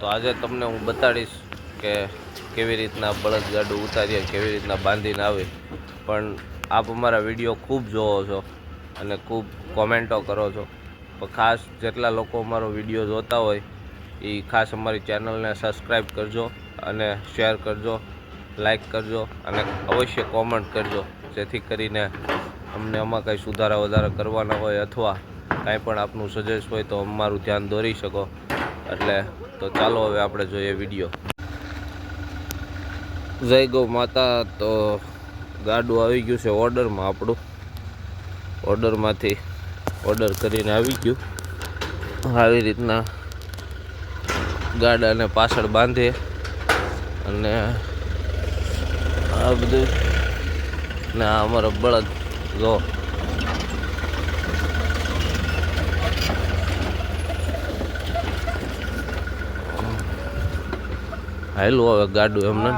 તો આજે તમને હું બતાડીશ કે કેવી રીતના બળદગાડું ઉતારીએ, કેવી રીતના બાંધીને આવે. પણ આપ અમારા વીડિયો ખૂબ જોવો છો અને ખૂબ કોમેન્ટો કરો છો. પણ ખાસ જેટલા લોકો અમારો વીડિયો જોતા હોય એ ખાસ અમારી ચેનલને સબસ્ક્રાઈબ કરજો અને શેર કરજો લાઈક કરજો અને અવશ્ય કોમેન્ટ કરજો, જેથી કરીને અમને આમાં કંઈ સુધારા વધારા કરવાના હોય અથવા કાંઈ પણ આપનું સજેસ્ટ હોય તો અમારું ધ્યાન દોરી શકો. એટલે તો ચાલો હવે આપણે જોઈએ વીડિયો જય ગૌ માતા, તો ગાડું આવી ગયું છે ઓર્ડરમાં આપણું. ઓર્ડરમાંથી ઓર્ડર કરીને આવી ગયું. આવી રીતના ગાડાને પાછળ બાંધે અને આ બધું ને આ અમારો બળદ, જો હાલું હવે ગાડું એમને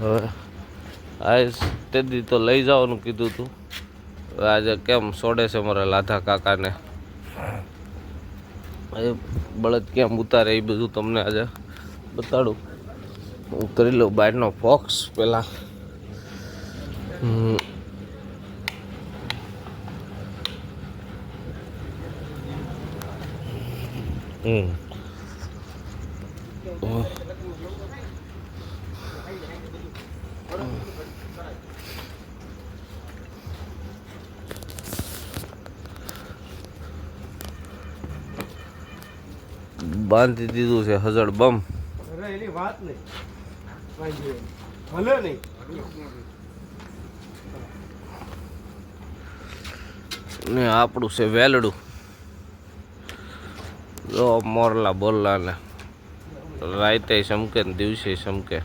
હવે આ તે દી તો લઈ જવાનું કીધું તું. હવે આજે કેમ સોડે છે મારા લાધા કાકાને? એ બળદ કેમ ઉતારે એ બધું તમને આજે બતાડું? હું કરી લઉં બહારનો ફોક્સ બાંધી દીધું છે હજળ બમ. એની વાત નહીં. ભલે નહીં. ને આપણું છે વેલડું. જો મોરલા બોરલા ને રાતે સમકે ને દિવસે સમકે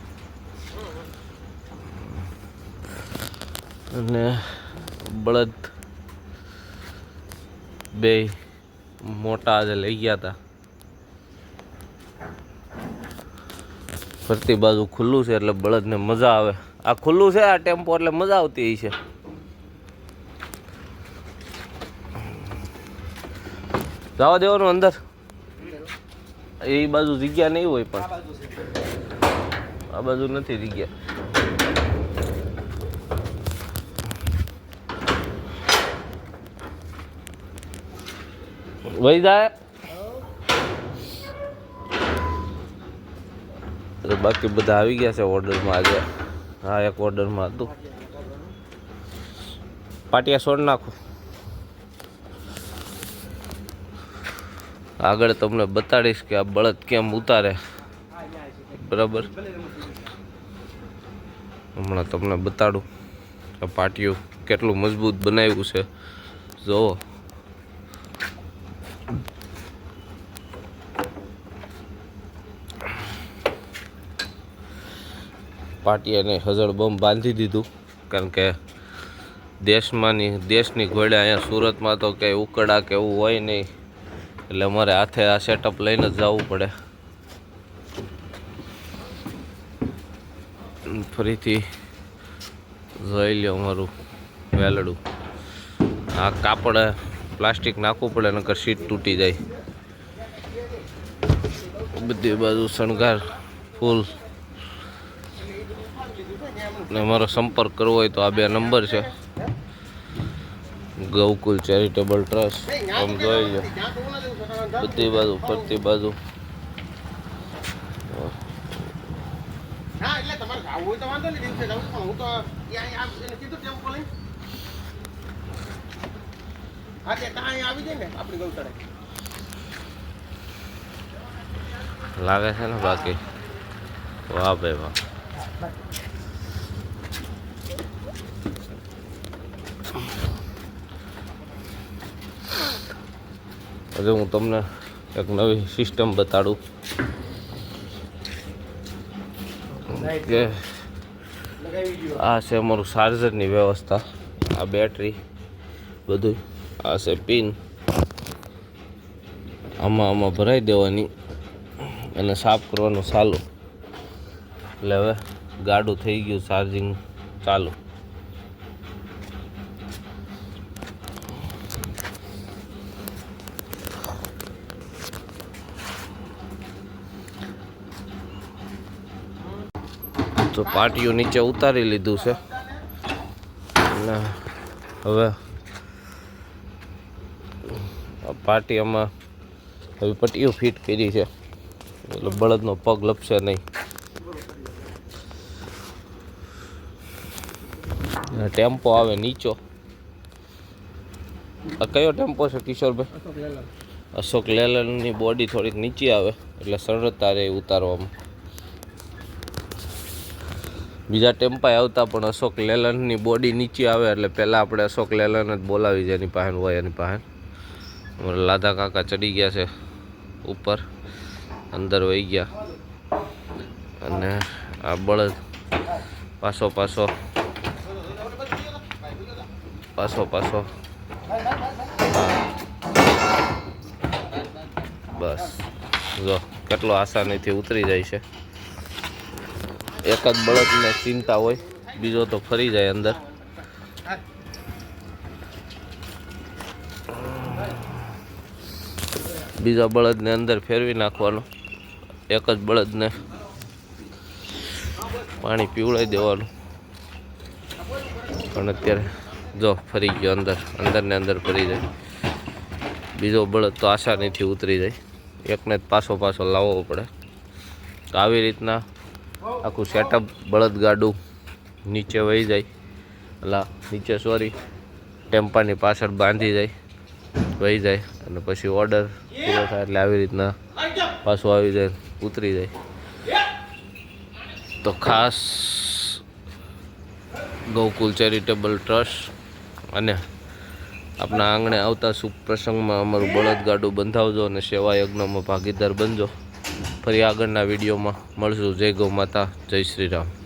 અને બળદ બે મોટા આજે લઈ ગયા હતા ફરતી બાજુ ખુલ્લું છે એટલે બળદને મજા આવે. આ ખુલ્લું છે, આ ટેમ્પો એટલે મજા આવતી છે. જવા દેવાનું અંદર. એ બાજુ જગ્યા નહીં હોય પણ. આ બાજુ નથી જગ્યા. વહી જાય? તો બાકી બધા આવી ગયા છે ઓર્ડરમાં આજે. હા એક ઓર્ડરમાં હતું. પાટિયા છોડ નાખો. આગળ તમને બતાડીશ કે આ બળદ કેમ ઉતારે. બરાબર? હમણાં તમને બતાડું આ પાટિયું કેટલું મજબૂત બનાવ્યું છે. જુઓ પાટિયાને હજળ બમ બાંધી દીધું, કારણ કે દેશમાંની, દેશની ઘોડે અહીંયા સુરતમાં તો કંઈ ઉકળા કે એવું હોય નહીં. એટલે અમારે હાથે આ સેટઅપ લઈને જ જવું પડે. ફરીથી જોઈ લ્યો અમારું વેલડું. આ કાપડ પ્લાસ્ટિક નાખવું પડે, નકર સીટ તૂટી જાય. બધી બાજુ શણગાર ફૂલ. ને મારો સંપર્ક કરવો હોય તો આ બે નંબર છે. Gokul charitable trust. તમે જોઈ લો બધી બાજુ ફરતી બાજુ. હા એટલે તમારે જાવું હોય તો વાંધો નહીં દિવસે જાઉં પણ હું તો ત્યાં આમ એને કીધું ટેમ્પો લઈને હા તે ત્યાં અહીં આવી જાય ને આપણી ગૌશાળા લાગે છે ને બાકી વાહ ભાઈ વાહ હજુ હું તમને એક નવી સિસ્ટમ બતાડું. કે આ છે અમારું ચાર્જરની વ્યવસ્થા, આ બેટરી બધું આ છે પિન આમાં આમાં ભરાઈ દેવાની અને સાફ કરવાનું ચાલુ. એટલે હવે ગાડું થઈ ગયું ચાર્જિંગ ચાલુ. તો પાટિયું નીચે ઉતારી લીધું છે. અને હવે પાટિયામાં હવે પટ્ટીઓ ફિટ કરી છે. એટલે બળદનો પગ લપશે નહીં. ટેમ્પો આવે નીચો. આ કયો ટેમ્પો છે, કિશોરભાઈ? અશોક લેલનની બોડી થોડીક નીચી આવે, એટલે સરળતા રહે ઉતારવામાં. બીજા ટેમ્પાએ આવતા પણ અશોક લેલનની બોડી નીચે આવે એટલે પહેલાં આપણે અશોક લેલન જ બોલાવી છે એની પાસે હોય એની પાસે લાધા કાકા ચડી ગયા છે ઉપર, અંદર વહી ગયા. અને આ બળદ પાછો પાછો પાછો પાછો. બસ. જો, કેટલો આસાનીથી ઉતરી જાય છે. એક જ બળદને ચિંતા હોય, બીજો તો ફરી જાય અંદર. બીજા બળદને અંદર ફેરવી નાખવાનો. એક જ બળદને પાણી પીવડાવી દેવાનું. પણ અત્યારે જો ફરી ગયો અંદર અંદર ને અંદર ફરી જાય. બીજો બળદ તો આસાનીથી ઉતરી જાય. એકને જ પાછો પાછો લાવવો પડે. આવી રીતના આખું સેટઅપ બળદ ગાડું નીચે વહી જાય. અલા, નીચે સોરી ટેમ્પાની પાછળ બાંધી જાય, વહી જાય અને પછી ઓર્ડર પૂરો થાય એટલે આવી રીતના પાછું આવી જાય, ઉતરી જાય. તો ખાસ ગૌકુલ ચેરિટેબલ ટ્રસ્ટ અને આપણા આંગણે આવતા શુભ પ્રસંગમાં અમારું બળદગાડું બંધાવજો અને સેવા યજ્ઞમાં ભાગીદાર બનજો. ફરી આગળના વિડીયોમાં. મળશું. જય ગૌ માતા. જય શ્રી રામ.